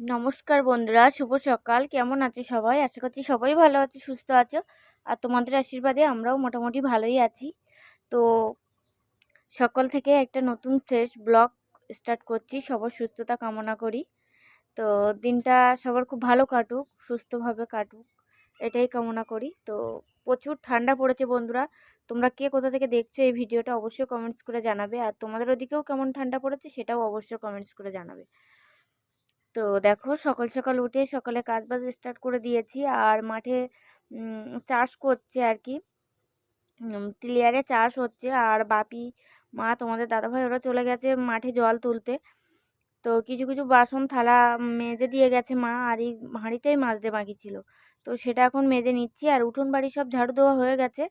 নমস্কার বন্ধুরা, শুভ সকাল। কেমন আছো সবাই? আশা করছি সবাই ভালো আছে, সুস্থ আছো। আর তোমাদের আশীর্বাদে আমরাও মোটামুটি ভালোই আছি। তো সকাল থেকে একটা নতুন ফ্রেশ ব্লগ স্টার্ট করছি। সবার সুস্থতা কামনা করি। তো দিনটা সবার খুব ভালো কাটুক, সুস্থভাবে কাটুক, এটাই কামনা করি। তো প্রচুর ঠান্ডা পড়েছে বন্ধুরা। তোমরা কে কোথা থেকে দেখছ এই ভিডিওটা অবশ্যই কমেন্টস করে জানাবে। আর তোমাদের ওদিকেও কেমন ঠান্ডা পড়েছে সেটাও অবশ্যই কমেন্টস করে জানাবে। তো দেখো সকাল সকাল উঠে সকালে কাজ বাজ স্টার্ট করে দিয়েছি। আর মাঠে চাষ করছে আর কি ক্লিয়ারে চাষ হচ্ছে। আর বাপি, মা তোমাদের দাদাভাই ওরা চলে গেছে মাঠে জল তুলতে। তো কিছু কিছু বাসন, থালা মেজে দিয়ে গেছে মা। আর এই হাঁড়িটাই মাজতে বাকি ছিল। তো সেটা এখন মেজে নিচ্ছি। আর উঠোন বাড়ি সব ঝাড়ু দেওয়া হয়ে গেছে।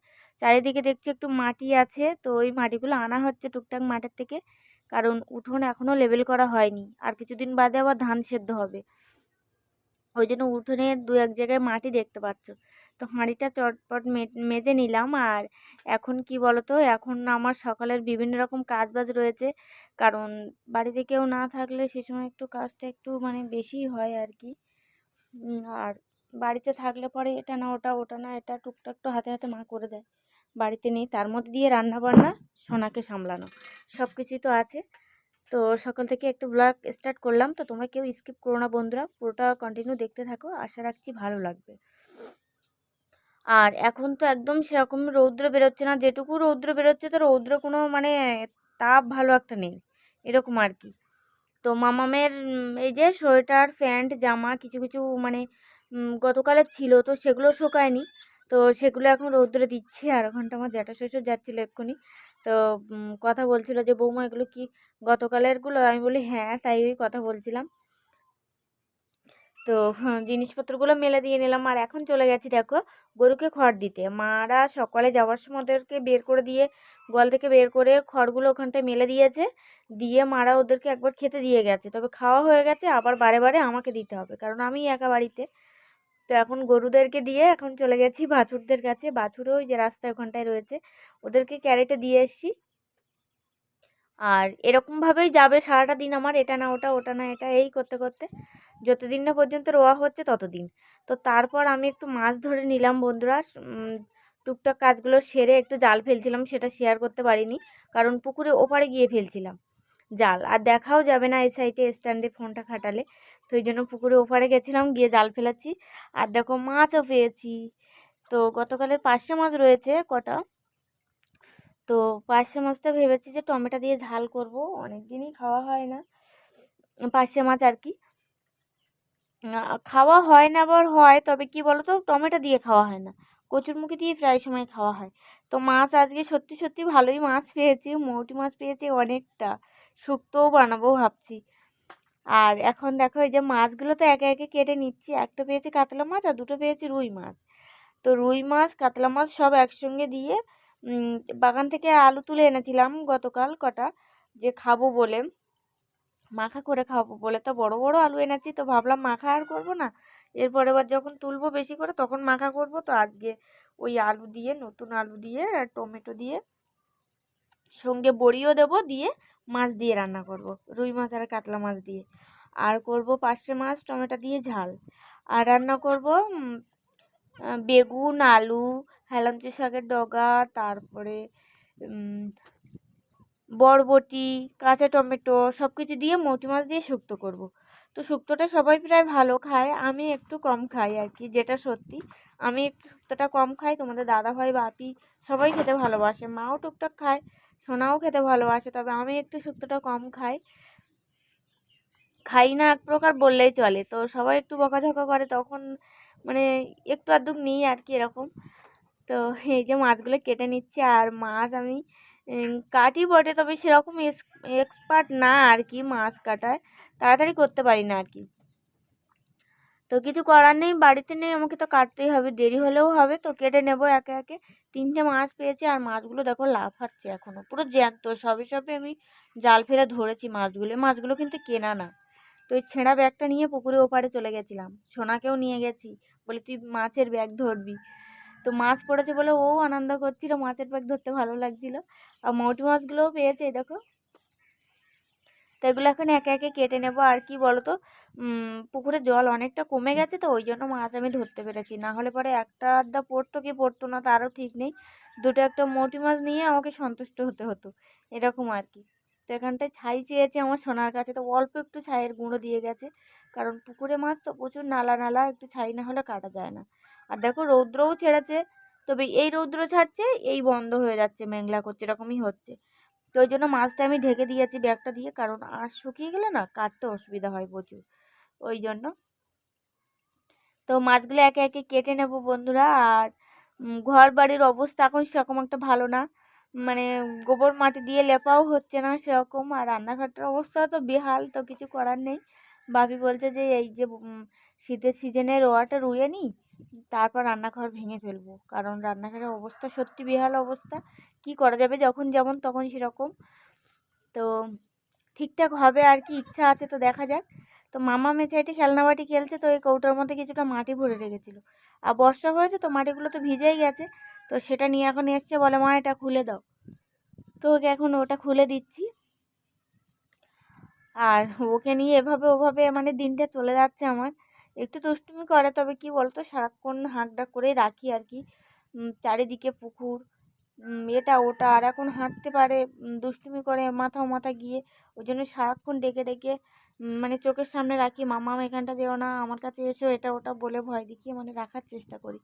চারিদিকে দেখছি একটু মাটি আছে। তো ওই মাটিগুলো আনা হচ্ছে টুকটাক মাঠের থেকে। কারণ উঠোন এখনও লেবেল করা হয়নি। আর কিছুদিন বাদে আবার ধান সেদ্ধ হবে। ওই জন্য উঠোনে দু এক জায়গায় মাটি দেখতে পাচ্ছ। তো হাঁড়িটা চটপট মেজে নিলাম। আর এখন কি বলতো, এখন আমার সকালের বিভিন্ন রকম কাজ বাজ রয়েছে। কারণ বাড়িতে কেউ না থাকলে সে সময় একটু কাজটা একটু মানে বেশি হয় আর কি। আর বাড়িতে থাকলে পরে এটা না, ওটা ওটা না, এটা টুকটাক তো হাতে হাতে মা করে দেয়। বাড়িতে নেই, তার মধ্যে দিয়ে রান্না বান্না সোনাকে সামলানো। সব কিছুই তো আছে। তো সকাল থেকে একটু ব্লগ স্টার্ট করলাম, তো তোমরা কেউ স্কিপ করো না বন্ধুরা। পুরোটা কন্টিনিউ দেখতে থাকো, আশা রাখছি ভালো লাগবে। আর এখন তো একদম সেরকম রৌদ্র বেরোচ্ছে না, যেটুকু রৌদ্র বেরোচ্ছে তো রৌদ্র কোনো মানে তাপ ভালো একটা নেই, এরকম আর কি। তো মামামের এই যে সোয়েটার, প্যান্ট, জামা, কিছু কিছু মানে গতকালের ছিল, তো সেগুলো শোকায়নি। তো সেগুলো এখন রৌদ্রে দিচ্ছি। আর ওখানটা আমার জ্যাঠা শ্বশুর যাচ্ছিল এক্ষুনি। তো কথা বলছিল যে বৌমা এগুলো কি গতকালেরগুলো আমি বলি হ্যাঁ তাই ওই কথা বলছিলাম। তো হ্যাঁ, জিনিসপত্রগুলো মেলে দিয়ে নিলাম। আর এখন চলে গেছি দেখো গরুকে খড় দিতে। মারা সকালে যাওয়ার সময় ওদেরকে বের করে দিয়ে গোয়াল থেকে বের করে খড়গুলো ওখানটায় মেলে দিয়েছে। দিয়ে মারা ওদেরকে একবার খেতে দিয়ে গেছে। তবে খাওয়া হয়ে গেছে আবার বারে বারে আমাকে দিতে হবে। কারণ আমি একা বাড়িতে। তো এখন গরুদেরকে দিয়ে এখন চলে গেছি বাছুরদের কাছে। বাছুরও ওই যে রাস্তায় ওখানটায় রয়েছে। ওদেরকে ক্যারেটে দিয়ে এসছি। আর এরকমভাবেই যাবে সারাটা দিন আমার। এটা না, ওটা ওটা না, এটা, এই করতে করতে। যতদিন না পর্যন্ত রোয়া হচ্ছে ততদিন। তো তারপর আমি একটু মাছ ধরে নিলাম বন্ধুরা। টুকটাক কাজগুলো সেরে একটু জাল ফেলছিলাম, সেটা শেয়ার করতে পারিনি। কারণ পুকুরে ওপারে গিয়ে ফেলছিলাম জাল। আর দেখাও যাবে না এই সাইডে স্ট্যান্ডে ফোনটা খাটালে। তো ওই জন্য পুকুরে ওপারে গেছিলাম, গিয়ে জাল ফেলাচ্ছি আর দেখো মাছও পেয়েছি। তো গতকালের পাঁচশো মাছ রয়েছে কটা। তো পার্শে মাছটা ভেবেছি যে টমেটো দিয়ে ঝাল করব অনেক দিনই খাওয়া হয় না। পার্শে মাছ আর কি। খাওয়া হয় না আবার হয়, তবে কি বলো তো টমেটো দিয়ে খাওয়া হয় না। কচুরমুখী দিয়ে প্রায় সময় খাওয়া হয়। তো মাছ আজকে সত্যি সত্যি ভালোই মাছ পেয়েছি, মৌটি মাছ পেয়েছি অনেকটা। শুক্তোও বানাবো ভাবছি। আর এখন দেখো এই যে মাছগুলো তো একে একে কেটে নিচ্ছি। একটা পেয়েছি কাতলা মাছ আর দুটো পেয়েছি রুই মাছ। তো রুই মাছ, কাতলা মাছ সব একসঙ্গে দিয়ে বাগান থেকে আলু তুলে এনেছিলাম গতকাল কটা, যে খাব বলে। মাখা করে খাব বলে। তো বড় বড় আলু এনেছি, তো ভাবলাম মাখা আর করব না। এরপর এবার যখন তুলবো বেশি করে তখন মাখা করব। তো আজকে ওই আলু দিয়ে, নতুন আলু দিয়ে আর টমেটো দিয়ে সঙ্গে বড়িও দেবো, দিয়ে মাছ দিয়ে রান্না করব। রুই মাছ আর কাতলা মাছ দিয়ে। আর করব পার্শে মাছ, টমেটো দিয়ে ঝাল। আর রান্না করব বেগুন, আলু, হেলাঞ্চি শাকের ডগা, তারপরে বরবটি, কাঁচা টমেটো সব কিছু দিয়ে মৌটি মাছ দিয়ে শুক্তো করব। তো শুক্তোটা সবাই প্রায় ভালো খায়, আমি একটু কম খাই আর কি, যেটা সত্যি। আমি একটু শুক্তোটা কম খাই, তোমাদের দাদা ভাই বাপি সবাই খেতে ভালোবাসে, মাও টুকটাক খায় সোনাও খেতে ভালোবাসে, তবে আমি একটু শুক্তোটা কম খাই। খাই না, এক প্রকার বললেই চলে। তো সবাই একটু বকাঝকা করে, তখন মানে একটু আধটু নিই আর কি এরকম। তো এই যে মাছগুলো কেটে নিচ্ছি, আর মাছ আমি কাটি বটে, তবে সেরকম এক্সপার্ট না আর কি মাছ কাটায় তাড়াতাড়ি করতে পারি না আর কি। তো কিছু করার নেই, বাড়িতে নেই, আমাকে তো কাটতেই হবে, দেরি হলেও হবে, তো কেটে নেব একে একে। তিনটে মাছ পেয়েছি আর মাছগুলো দেখো লাফাচ্ছে এখনও পুরো জ্যান্ত, সবে সবে আমি জাল ফেলে ধরেছি মাছগুলো মাছগুলো কিন্তু কেনা না। তো ওই ছেঁড়া ব্যাগটা নিয়ে পুকুরে ওপারে চলে গেছিলাম, সোনাকেও নিয়ে গেছি, বলে তুই মাছের ব্যাগ ধরবি। তো মাছ পড়েছে বলে ও আনন্দ করছিল, মাছের ব্যাগ ধরতে ভালো লাগছিল। আর মৌটি মাছগুলোও পেয়েছে, দেখো। তো এগুলো এখন একে একে কেটে নেব, আর কি বলো তো পুকুরে জল অনেকটা কমে গেছে তো, ওই জন্য মাছ আমি ধরতে পেরেছি। না হলে পরে একটা আধটা পড়তো কি পড়তো না, তারও ঠিক নেই। দুটো একটা মোটি মাছ নিয়ে আমাকে সন্তুষ্ট হতে হতো, এরকম আর কি। তো এখানটায় ছাই চেয়েছে আমার সোনার কাছে, তো অল্প একটু ছাইয়ের গুঁড়ো দিয়ে গেছে। কারণ পুকুরে মাছ তো প্রচুর নালা নালা, একটু ছাই না হলে কাটা যায় না। আর দেখো রৌদ্রও ছেড়েছে, তবে এই রৌদ্র ছাড়ছে, এই বন্ধ হয়ে যাচ্ছে, মেঘলা করছে, এরকমই হচ্ছে। তো ওই জন্য মাছটা আমি ঢেকে দিয়েছি ব্যাগটা দিয়ে, কারণ আর শুকিয়ে গেলে না, কাটতে অসুবিধা হয় প্রচুর। ওই জন্য। তো মাছগুলো একে একে কেটে নেব বন্ধুরা। আর ঘর বাড়ির অবস্থা এখন সেরকম একটা ভালো না। মানে গোবর মাটি দিয়ে লেপাও হচ্ছে না সেরকম। আর রান্নাঘরটার অবস্থা তো বেহাল, তো কিছু করার নেই। ভাবি বলছে যে, এই যে শীতের সিজনে রোয়াটা রুয়ে নিই, তারপর রান্নাঘর ভেঙে ফেলব। কারণ রান্নাঘরের অবস্থা সত্যি বেহাল অবস্থা। কি করা যাবে? যখন যেমন তখন সেরকম। তো ঠিকঠাক হবে আর কি ইচ্ছা আছে তো দেখা যাক। তো মামা মেছাইটি খেলনাবাটি খেলছে, তো এই কৌটার মধ্যে কিছুটা মাটি ভরে রেখেছিল। আর বর্ষা হয়েছে তো মাটিগুলো তো ভিজেই গেছে, তো সেটা নিয়ে এখন এসছে বলে, মা, এটা খুলে দাও। তো ওকে এখন ওটা খুলে দিচ্ছি। আর ওকে নিয়ে এভাবে ওভাবে মানে দিনটা চলে যাচ্ছে আমার। একটু দুষ্টুমি করে, তবে কি বলতো, সারাক্ষণ হাঁকডাক করেই রাখি আর কি। চারিদিকে পুকুর এটা ওটা, আর এখন হাঁটতে পারে দুষ্টুমি করে মাথা মাথা গিয়ে, ওই জন্য সারাক্ষণ ডেকে ডেকে মানে চোখের সামনে রাখি, মামা এখানটা যেও না, আমার কাছে এসো, এটা ওটা বলে ভয় দেখিয়ে মানে রাখার চেষ্টা করি।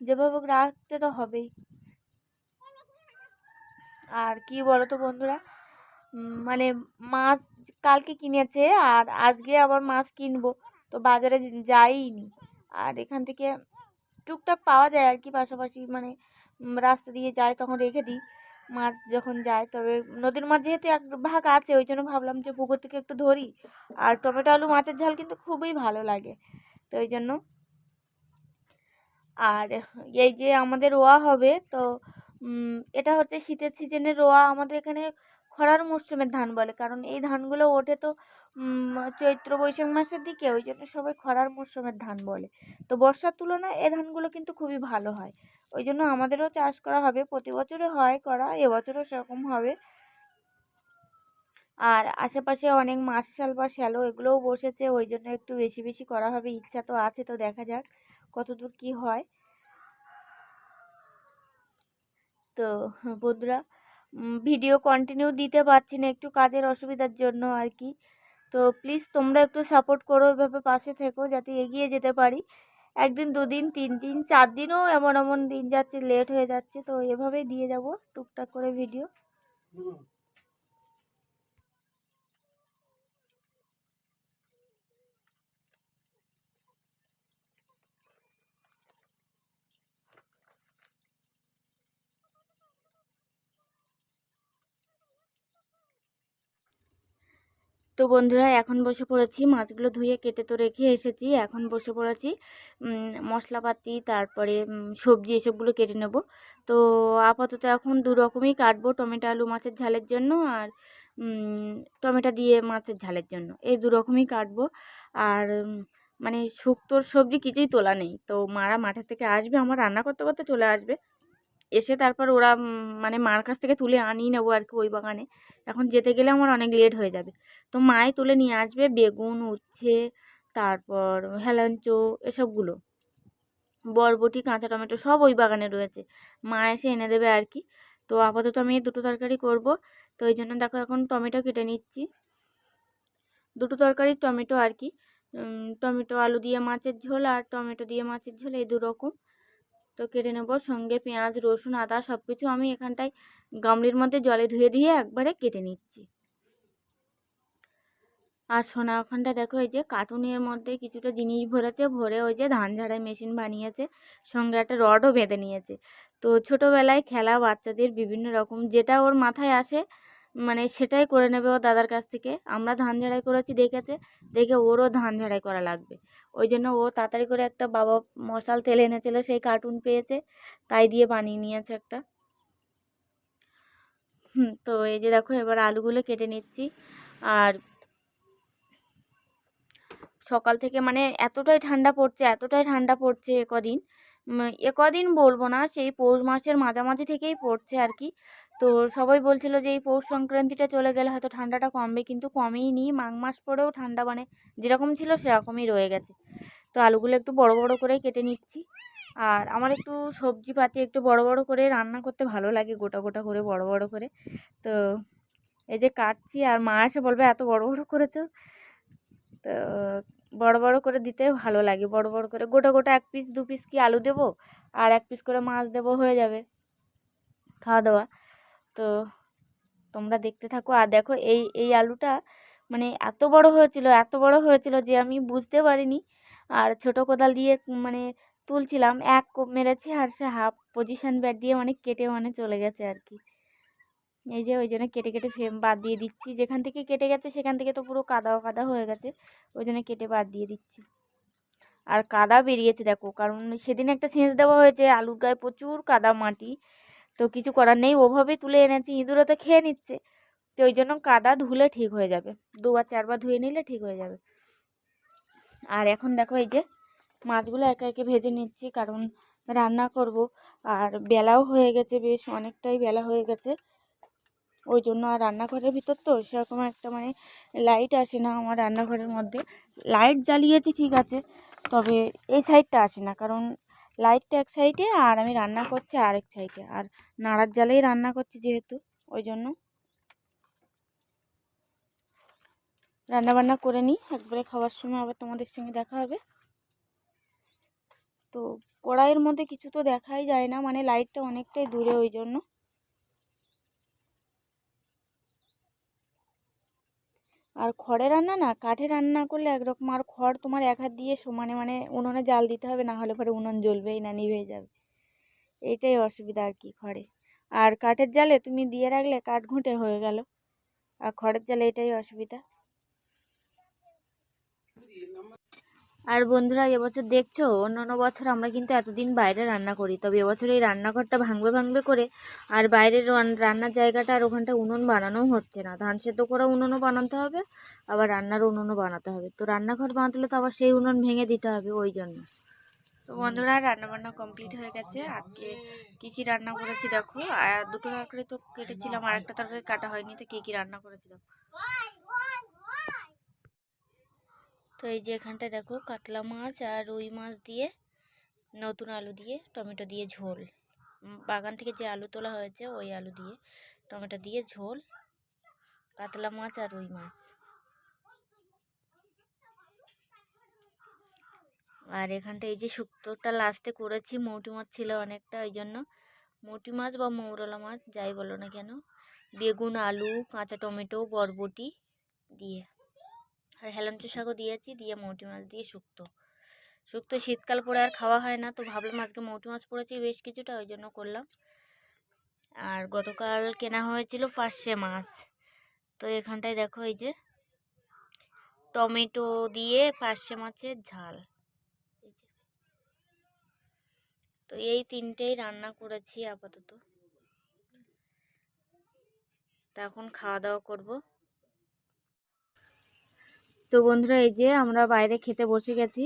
যেভাবে রাখতে তো হবেই। আর কি বলো তো বন্ধুরা মানে মাছ কালকে কিনেছে আর আজকে আবার মাছ কিনবো, তো বাজারে যাইনি। আর এখান থেকে টুকটাক পাওয়া যায় আর কি পাশাপাশি মানে রাস্তা দিয়ে যায় তখন রেখে দিই। মাছ যখন যায়, তবে নদীর মাছ যেহেতু এক ভাগ আছে, ওই জন্য ভাবলাম যে পুকুর থেকে একটু ধরি। আর টমেটো আলু মাছের ঝাল কিন্তু খুবই ভালো লাগে, তো ওই জন্য। আর এই যে আমাদের রোয়া হবে, তো এটা হচ্ছে শীতের সিজনে রোয়া আমাদের এখানে খরার মরশুমের ধান বলে, কারণ এই ধানগুলো ওঠে তো চৈত্র বৈশাখ মাসের দিকে, ওই জন্য সবাই খরার মরশুমের ধান বলে। তো বর্ষার তুলনায় এ ধানগুলো কিন্তু খুবই ভালো হয়। ওই জন্য আমাদেরও চাষ করা হবে, প্রতি বছরে হয় করা, এবছরও সেরকম হবে। আর আশেপাশে অনেক মাছশাল বা শ্যালো এগুলোও বসেছে ওই জন্য একটু বেশি বেশি করা হবে, ইচ্ছা তো আছে তো দেখা যাক কতদূর কি হয়। তো বন্ধুরা ভিডিও কন্টিনিউ দিতে পারছি না একটু কাজের অসুবিধার জন্য আর কি। তো প্লিজ তোমরা একটু সাপোর্ট করো এভাবে পাশে থেকো, যাতে এগিয়ে যেতে পারি। একদিন, দুদিন তিন দিন চার দিনও এমন এমন দিন যাচ্ছে লেট হয়ে যাচ্ছে, তো এভাবেই দিয়ে যাব টুকটাক করে ভিডিও তো বন্ধুরা, এখন বসে পড়েছি। মাছগুলো ধুয়ে কেটে তো রেখে এসেছি। এখন বসে পড়েছি। মশলাপাতি, তারপরে সবজি এসবগুলো কেটে নেব। তো আপাতত এখন দু রকমই কাটবো, টমেটো, আলু মাছের ঝালের জন্য আর টমেটো দিয়ে মাছের ঝালের জন্য। এই দু রকমই কাটবো। আর মানে শুক্তোর সবজি কিছুই তোলা নেই। তো মারা মাঠের থেকে আসবে, আমার রান্না করতে করতে চলে আসবে। এসে তারপর ওরা মানে মার কাছ থেকে তুলে আনিয়ে নেব আর কি ওই বাগানে। এখন যেতে গেলে আমার অনেক লেট হয়ে যাবে। তো মাই তুলে নিয়ে আসবে বেগুন, উচ্ছে, তারপর হেলাঞ্চো, এসবগুলো। বরবটি, কাঁচা টমেটো সব ওই বাগানে রয়েছে। মা এসে এনে দেবে আর কি। তো আপাতত আমি দুটো তরকারি করব। তো ওই জন্য দেখো এখন টমেটো কেটে নিচ্ছি। দুটো তরকারি টমেটো আর কি। টমেটো, আলু দিয়ে মাছের ঝোল আর টমেটো দিয়ে মাছের ঝোল, এই দু রকম তো কেটে নেব, সঙ্গে পেঁয়াজ, রসুন, আদা সব কিছু আমি এখানটায় গামলির মধ্যে জলে ধুয়ে দিয়ে একবারে কেটে নিচ্ছি। আর সোনা, ওখানটা দেখো এই যে কার্টুনের মধ্যে কিছুটা জিনিস ভরেছে, ভরে ওই যে ধান ঝাড়াই মেশিন বানিয়েছে, সঙ্গে একটা রডও বেঁধে নিয়েছে। তো ছোটোবেলায় খেলা বাচ্চাদের বিভিন্ন রকম, যেটা ওর মাথায় আসে মানে সেটাই করে নেবে ও দাদার কাছ থেকে। আমরা ধান ঝাড়াই করেছি দেখেছে দেখে ওরও ধান ঝাড়াই করা লাগবে। ওই জন্য ও তাড়াতাড়ি করে একটা বাবা মশাল তেল এনেছিল, সেই কার্টুন পেয়েছে, তাই দিয়ে বানিয়ে নিয়েছে একটা। তো এই যে দেখো, এবার আলুগুলো কেটে নিচ্ছি। আর সকাল থেকে মানে এতটাই ঠান্ডা পড়ছে, এতটাই ঠান্ডা পড়ছে কদিন। এ কদিন বলব না, সেই পৌষ মাসের মাঝামাঝি থেকেই পড়ছে আর কি। তো সবাই বলছিল যে, এই পৌষ সংক্রান্তিটা চলে গেলে হয়তো ঠান্ডাটা কমবে। কিন্তু কমেই নি, মাঘ মাস পরেও ঠান্ডা মানে যেরকম ছিল সেরকমই রয়ে গেছে। তো আলুগুলো একটু বড় বড় করে কেটে নিচ্ছি। আর আমার একটু সবজি পাতি একটু বড় বড় করে রান্না করতে ভালো লাগে, গোটা গোটা করে বড় বড় করে। তো এই যে কাটছি আর মা এসে বলবে, এত বড় বড় করেছ? তো বড় বড় করে দিতে ভালো লাগে, বড় বড় করে। গোটা গোটা এক পিস দু পিস কি আলু দেবো? আর এক পিস করে মাছ দেবো, হয়ে যাবে খাওয়া দাওয়া। তো তোমরা দেখতে থাকো। আর দেখো এই এই আলুটা মানে এত বড় হয়েছিল, এত বড় হয়েছিল যে আমি বুঝতে পারিনি। আর ছোট কোদাল দিয়ে মানে তুলছিলাম, এক কোপ মেরেছি আর সে হাফ পজিশন ব্যাট দিয়ে মানে কেটে মানে চলে গেছে আর কি। এই যে ওই জন্য কেটে কেটে ফেম, বাদ দিয়ে দিচ্ছি। যেখান থেকে কেটে গেছে সেখান থেকে তো পুরো কাদা কাদা হয়ে গেছে, ওই জন্য কেটে বাদ দিয়ে দিচ্ছি। আর কাদা বেরিয়েছে দেখো, কারণ সেদিন একটা সেচ দেওয়া হয়েছে, আলুর গায়ে প্রচুর কাদা মাটি। তো কিছু করার নেই, ওভাবেই তুলে এনেছি, ইঁদুরও তো খেয়ে নিচ্ছে। তো ওই জন্য কাদা ধুলে ঠিক হয়ে যাবে। দুবার চারবার ধুয়ে নিলে ঠিক হয়ে যাবে। আর এখন দেখো এই যে মাছগুলো একে একে ভেজে নিচ্ছি, কারণ রান্না করব। আর বেলাও হয়ে গেছে বেশ, অনেকটাই বেলা হয়ে গেছে। ওই জন্য আর রান্নাঘরের ভিতর তো সেরকম একটা মানে লাইট আসে না আমার রান্নাঘরের মধ্যে। লাইট জ্বালিয়েছি ঠিক আছে, তবে এই সাইডটা আসে না, কারণ লাইটটা এক সাইডে আর আমি রান্না করছি আরেক সাইডে আর নাড়ার জালেই রান্না করছি যেহেতু, ওই জন্য। রান্না বান্না করে নিই, একবারে খাওয়ার সময় আবার তোমাদের সঙ্গে দেখা হবে। তো কড়াইয়ের মধ্যে কিছু তো দেখাই যায় না মানে লাইটটা অনেকটাই দূরে ওই জন্য। আর খড়ে রান্না না কাঠে রান্না করলে একরকম, আর খড় তোমার এক হাত দিয়ে সমানে মানে উনুনে জাল দিতে হবে না হলে পরে উনুন জ্বলবেই না, নিভে যাবে। এইটাই অসুবিধা আর কি খড়ে। আর কাঠের জালে তুমি দিয়ে রাখলে কাঠ ঘুঁটে হয়ে গেল। আর খড়ের জালে এটাই অসুবিধা। আর বন্ধুরা, এবছর দেখছ অন্য অন্য বছর আমরা কিন্তু এতদিন বাইরে রান্না করি। তবে এবছর এই রান্নাঘরটা ভাঙবে ভাঙবে করে আর বাইরের রান্নার জায়গাটা আর ওখানটা উনুন বানানোও হচ্ছে না। ধান সেদ্ধ করে উনুনও বানাতে হবে, আবার রান্নার উনুনও বানাতে হবে। তো রান্নাঘর বানাতে তো আবার সেই উনুন ভেঙে দিতে হবে ওই জন্য। তো বন্ধুরা রান্না বান্না কমপ্লিট হয়ে গেছে। আজকে কী কী রান্না করেছি দেখো। আর দুটো তরকারি তো কেটেছিলাম, আর একটা তরকারি কাটা হয়নি, তো কী কী রান্না করেছি দেখো। তো এই যে এখানটায় দেখো কাতলা মাছ আর রুই মাছ দিয়ে, নতুন আলু দিয়ে, টমেটো দিয়ে ঝোল। বাগান থেকে যে আলু তোলা হয়েছে ওই আলু দিয়ে, টমেটো দিয়ে ঝোল, কাতলা মাছ আর রুই মাছ। আর এখানটা এই যে শুক্তোটা লাস্টে করেছি, মৌটি মাছ ছিল অনেকটা, ওই জন্য মৌটি মাছ বা মৌরলা মাছ, যাই বলো না কেন, বেগুন, আলু, কাঁচা টমেটো, বরবটি দিয়ে। আর হেলাঞ্চ শাকও দিয়েছি, দিয়ে মৌটি মাছ দিয়ে শুক্তো। শুক্তো শীতকাল পরে আর খাওয়া হয় না, তো ভাবলাম আজকে মৌটি মাছ পড়েছি বেশ কিছুটা, ওই জন্য করলাম। আর গতকাল কেনা হয়েছিল পার্শে মাছ। তো এখানটায় দেখো এই যে, টমেটো দিয়ে পার্শে মাছের ঝাল। তো এই তিনটেই রান্না করেছি আপাতত। তা এখন খাওয়া দাওয়া করব। তো বন্ধুরা, এই যে আমরা বাইরে খেতে বসে গেছি।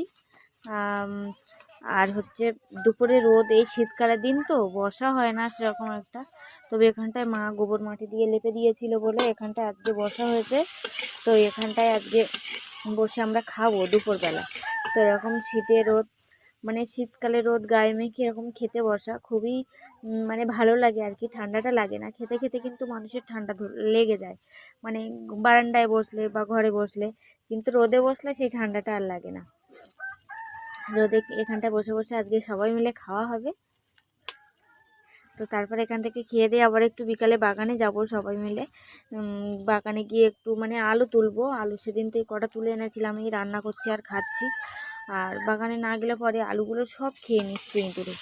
আর হচ্ছে দুপুরে রোদ, এই শীতকালের দিন তো বসা হয় না সেরকম একটা। তবে এখানটায় মা গোবর মাটি দিয়ে লেপে দিয়েছিল বলে এখানটায় আজকে বসা হয়েছে। তো এখানটায় আজকে বসে আমরা খাব দুপুরবেলা। তো এরকম শীতে রোদ মানে শীতকালে রোদ, গায়ে মেখে এরকম খেতে বসা খুবই মানে ভালো লাগে আর কি, ঠান্ডাটা লাগে না। খেতে খেতে কিন্তু মানুষের ঠান্ডা লেগে যায়। মানে বারান্দায় বসলে বা ঘরে বসলে কিন্তু রোদে বসলে সেই ঠান্ডাটা আর লাগে না। রোদে এখানটা বসে বসে আজকে সবাই মিলে খাওয়া হবে। তো তারপর এখান থেকে খেয়ে দিয়ে আবার একটু বিকালে বাগানে যাব সবাই মিলে। বাগানে গিয়ে একটু মানে আলু তুলবো। আলু সেদিন থেকে কটা তুলে এনেছিলাম, এই রান্না করছি আর খাচ্ছি। আর বাগানে না গেলে পরে আলুগুলো সব খেয়ে নিচ্ছে ইঁদুরে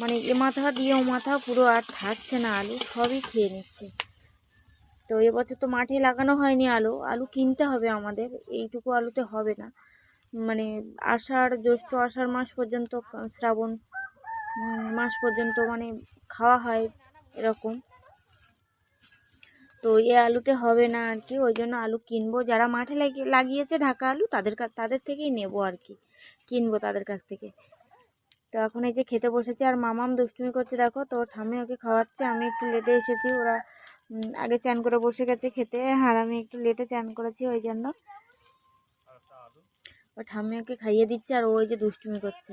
মানে এ মাথা দিয়ে ও মাথা পুরো আর থাকছে না আলু, সবই খেয়ে নিচ্ছে। তো এবছর তো মাঠে লাগানো হয়নি আলু। আলু কিনতে হবে আমাদের, এইটুকু আলুতে হবে না। মানে আষাঢ়, জ্যৈষ্ঠ আষাঢ় মাস পর্যন্ত, শ্রাবণ মাস পর্যন্ত মানে খাওয়া হয় এরকম। তো এ আলুতে হবে না আর কি, ওই জন্য আলু কিনবো। যারা মাঠে লাগিয়েছে ঢাকা আলু, তাদের তাদের থেকেই নেব আর কি, কিনবো তাদের কাছ থেকে। তো এখন এই যে খেতে বসেছে, আর মামাম দুষ্টুমি করছে, দেখো তো, ঠাম্মি ওকে খাওয়াচ্ছে, আমি একটু লেটে এসেছি, ওরা আগে চান করে বসে গেছে খেতে, আর আমি একটু লেটে চান করেছি ওই জন্য। ও ঠাম্মি ওকে খাইয়ে দিচ্ছে, আর ওই যে দুষ্টুমি করছে।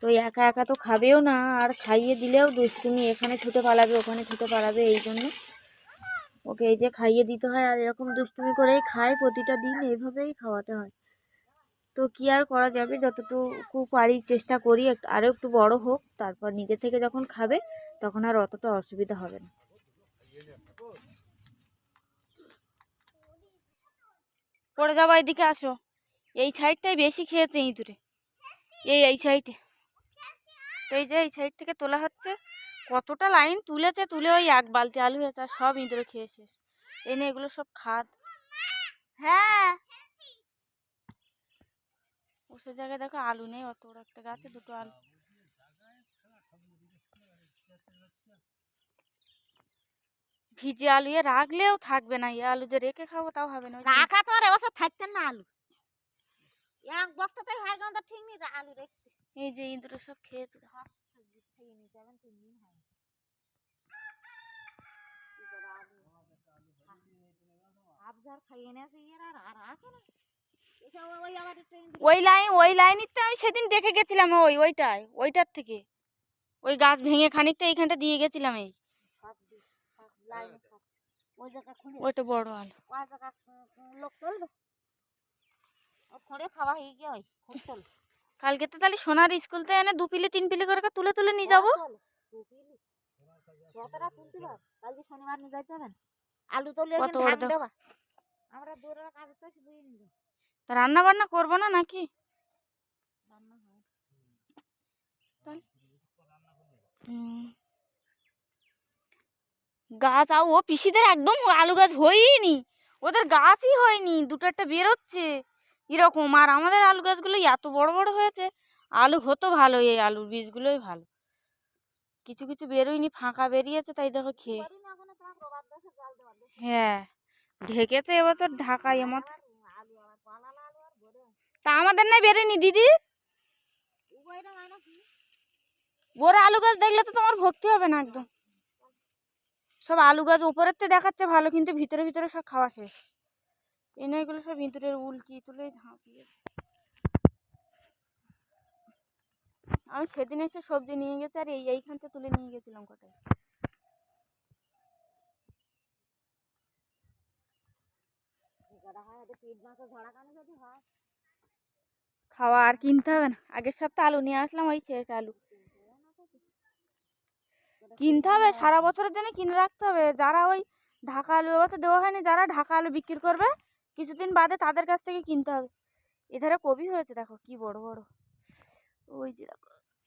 তো একা একা তো খাবেও না, আর খাইয়ে দিলেও দুষ্টুমি, এখানে ছুটে পালাবে, ওখানে ছুটে পালাবে, এই জন্য। ওকে এই যে খাইয়ে দিতে হয়, আর এরকম দুষ্টুমি করেই খায় প্রতিটা দিন এইভাবেই খাওয়াতে হয়। তো কি আর করা যাবে, যতটুকু পারি চেষ্টা করি আরও একটু বড় হোক, তারপর নিজে থেকে যখন খাবে, তখন আর অতটা অসুবিধা হবে না। পড়ে যাব এদিকে আসো। এই সাইডটাই বেশি খেয়েছে ইঁদুরে। এই এই সাইডে। এই যে এই সাইড থেকে তোলা হচ্ছে। কতটা লাইন তুলেছে, তুলে ওই এক বালতি আলু হয়েছে আর সব ইঁদুরে খেয়ে শেষ। এনে এগুলো সব খাদ। হ্যাঁ। ওসব জায়গায় দেখো আলু নেই, অত একটা গাছে, দুটো আলু। ভিজে আলু এ রাখলেও থাকবে না। এ আলু যে রেখে খাব তাও হবে না রাখা তো আর এবছর থাকতেন না আলু। এক বস্তাতেই হয় গন্ধ ঠিক নি আলু রেখে। এই যে ইঁদুরে সব। খেয়ে নিতে যাবেন তিন দিন হয় আবজার খাইয়ে নিয়েছে ইয়ের আর আর রাখে না। ওই লাইন ওই লাইনই তো আমি সেদিন দেখে গেছিলাম ওই ওইটাই ওইটার থেকে। ওই গাছ ভেঙে খানিকটা এইখানটা দিয়ে গেছিলাম এই সব দিক সব লাইনে খাচ্ছে ওই জায়গা ওইটা বড় আলু। ওই জায়গা লোক খুঁড়ে খাওয়া হয়ে গিয়ে ওই খুব চল কালকে তো তাহলে সোনার স্কুল থেকে এনে দু পিলে তিন পিলে করে তুলে তুলে নিয়ে যাব। যতটা তুলতে পার কালকে শনিবার নিয়ে যাইতে হবে না। আলু দেবা আমরা দূরের কাজে তো তা রান্না বান্না করব না নাকি? রান্না হয়। হুম। গাছ আর ও পিসিদের একদম আলু গাছ হয়নি। ওদের গাছই হয়নি, দুটো একটা বেরোচ্ছে। এরকম আর আমাদের আলু গাছগুলো এত বড় বড় হয়েছে। আলু হতো ভালো এই আলুর বীজগুলোই ভালো। কিছু কিছু বেরোয়নি, ফাঁকা বেরিয়েছে, তাই দেখো খেয়ে। হ্যাঁ ঢেকেছে এবছর ঢাকা এমত তা আমাদের নাই বেরোয়নি, দিদি? ওর আলু গাছ দেখলে তো তোমার ভক্তি হবে না একদম। সব আলু গাছ উপরের তো দেখাচ্ছে ভালো, কিন্তু ভিতরে ভিতরে সব খাওয়া শেষ। এনে এগুলো সব ভিতরের উল্কি তুলে ঝাঁপিয়ে আমি সেদিন এসে সবজি নিয়ে গেছি আর এই এইখান থেকে তুলে নিয়ে গেছিলাম হয় খাওয়া আর কিনতে হবে না। আগের সপ্তাহে আলু নিয়ে আসলাম, ওই শেষ আলু। কিনতে হবে, সারা বছরের জন্য কিনে রাখতে হবে। যারা ওই ঢাকা আলু এবছর দেওয়া হয়নি, যারা ঢাকা আলু বিক্রি করবে, কিছুদিন বাদে তাদের কাছ থেকে কিনতে হবে। এধারে কবি হয়েছে, দেখো কি বড় বড়। ওই যে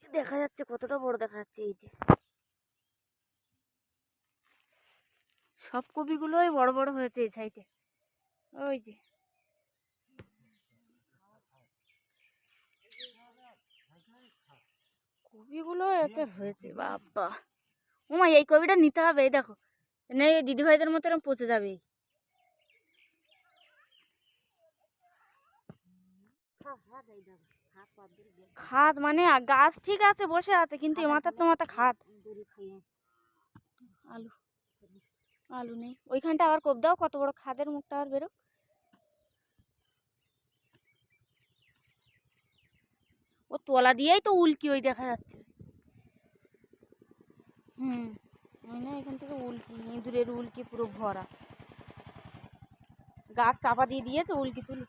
দেখো যাচ্ছে কতটা বড় দেখা যাচ্ছে, এই যে। সব কবিগুলোই বড় বড় হয়েছে এই সাইডে ওই যে। কবিগুলো এসে হয়েছে বাবা ওমা এই কবিটা নিতে হবে, এই দেখো। নেই দিদিভাইদের মতো এরকম পচে যাবে। খাদ মানে গাছ ঠিক আছে, বসে আছে, কিন্তু এ মাথার তো মাথা খাদ। আলু আলু নেই। ওইখানটা আবার কোপ দাও, কত বড় খাদের মুখটা আবার বেরো। ও তলা দিয়েই তো উল্কি ওই দেখা যাচ্ছে। হুম ওই না এখান থেকে উল্কি, ইঁদুরের উল্কি পুরো ভরা। গাছ চাপা দিয়ে দিয়েছে, উল্কি তুলে